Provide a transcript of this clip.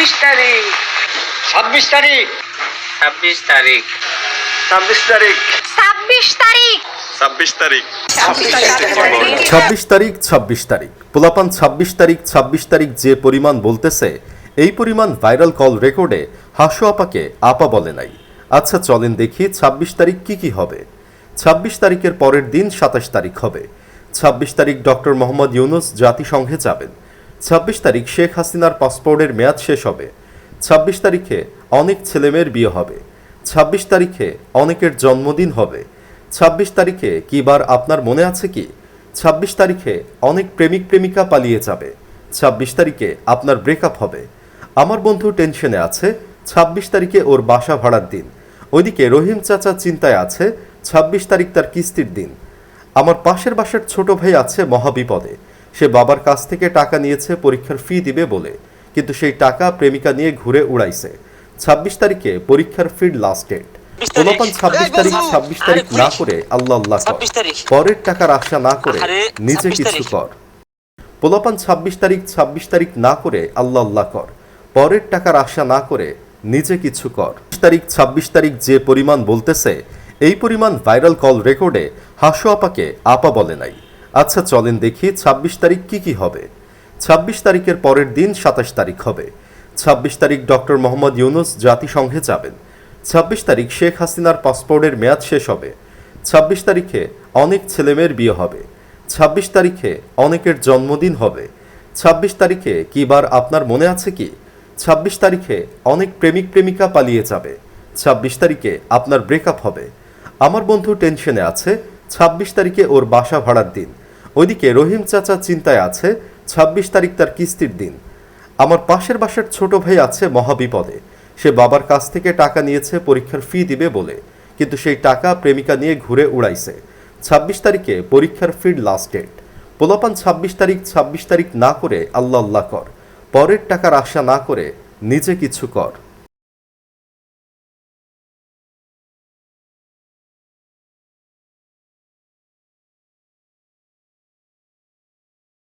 ছাব্বিশ তারিখ। ছাব্বিশ তারিখ। ছাব্বিশ তারিখ। ছাব্বিশ তারিখ। ছাব্বিশ তারিখ। ছাব্বিশ তারিখ। ছাব্বিশ তারিখ ছাব্বিশ তারিখ। পোলাপান ছাব্বিশ তারিখ ছাব্বিশ তারিখ যে পরিমাণ বলতেছে এই পরিমাণ ভাইরাল কল রেকর্ডে হাসু আপাকে আপা বলে নাই। আচ্ছা চলেন দেখি ছাব্বিশ তারিখ কি কি হবে। ছাব্বিশ তারিখের পরের দিন সাতাশ তারিখ হবে। ছাব্বিশ তারিখ ডক্টর মোহাম্মদ ইউনুস জাতিসংঘে যাবেন। ছাব্বিশ তারিখ শেখ হাসিনার পাসপোর্টের মেয়াদ শেষ হবে। ছাব্বিশ তারিখে অনেক ছেলেমেয়ের বিয়ে হবে। ছাব্বিশ তারিখে অনেকের জন্মদিন হবে। ছাব্বিশ তারিখে কি বার আপনার মনে আছে কি? ছাব্বিশ তারিখে অনেক প্রেমিক প্রেমিকা পালিয়ে যাবে। ছাব্বিশ তারিখে আপনার ব্রেকআপ হবে। আমার বন্ধু টেনশনে আছে। ছাব্বিশ তারিখে ওর বাসা ভাড়ার দিন। ওইদিকে রহিম চাচা চিন্তায় আছে। ছাব্বিশ তারিখ তার কিস্তির দিন। আমার পাশের বাসার ছোট ভাই আছে মহাবিপদে। সে বাবার কাছ থেকে টাকা নিয়েছে পরীক্ষার ফি দিবে বলে। কিন্তু সেই টাকা প্রেমিকা নিয়ে ঘুরে উড়াইছে। ছাব্বিশ তারিখে পরীক্ষার ফির লাস্ট ডেট পোলাপান ছাব্বিশ তারিখ ছাব্বিশ তারিখ না করে আল্লাহ আল্লাহ কর। পরের টাকার আশা না করে নিজে কিছু কর। পোলাপান ছাব্বিশ তারিখ ছাব্বিশ তারিখ না করে আল্লাহ আল্লাহ কর। পরের টাকার আশা না করে নিজে কিছু কর। তারিখ ছাব্বিশ তারিখ যে পরিমাণ বলতেছে এই পরিমাণ ভাইরাল কল রেকর্ডে হাসু আপাকে আপা বলে নাই। আচ্ছা চলেন দেখি ছাব্বিশ তারিখ কি কি হবে। ছাব্বিশ তারিখের পরের দিন সাতাশ তারিখ হবে। ছাব্বিশ তারিখ ডক্টর মোহাম্মদ ইউনুস জাতিসংঘে যাবেন। ছাব্বিশ তারিখ শেখ হাসিনার পাসপোর্টের মেয়াদ শেষ হবে। ছাব্বিশ তারিখে অনেক ছেলেমেয়ের বিয়ে হবে। ছাব্বিশ তারিখে অনেকের জন্মদিন হবে। ছাব্বিশ তারিখে কি বার আপনার মনে আছে কি? ছাব্বিশ তারিখে অনেক প্রেমিক প্রেমিকা পালিয়ে যাবে। ছাব্বিশ তারিখে আপনার ব্রেকআপ হবে। আমার বন্ধু টেনশনে আছে। ছাব্বিশ তারিখে ওর বাসা ভাড়ার দিন। ওইদিকে রহিম চাচা চিন্তায় আছে, ছাব্বিশ তারিখ তার কিস্তির দিন। আমার পাশের বাসার ছোট ভাই আছে মহাবিপদে। সে বাবার কাছ থেকে টাকা নিয়েছে, পরীক্ষার ফি দিবে বলে। কিন্তু সেই টাকা প্রেমিকা নিয়ে ঘুরে উড়াইছে। ছাব্বিশ তারিখে পরীক্ষার ফির লাস্ট ডেট পোলাপান ছাব্বিশ তারিখ ছাব্বিশ তারিখ না করে আল্লাহ আল্লাহ কর। পরের টাকার আশা না করে নিজে কিছু কর।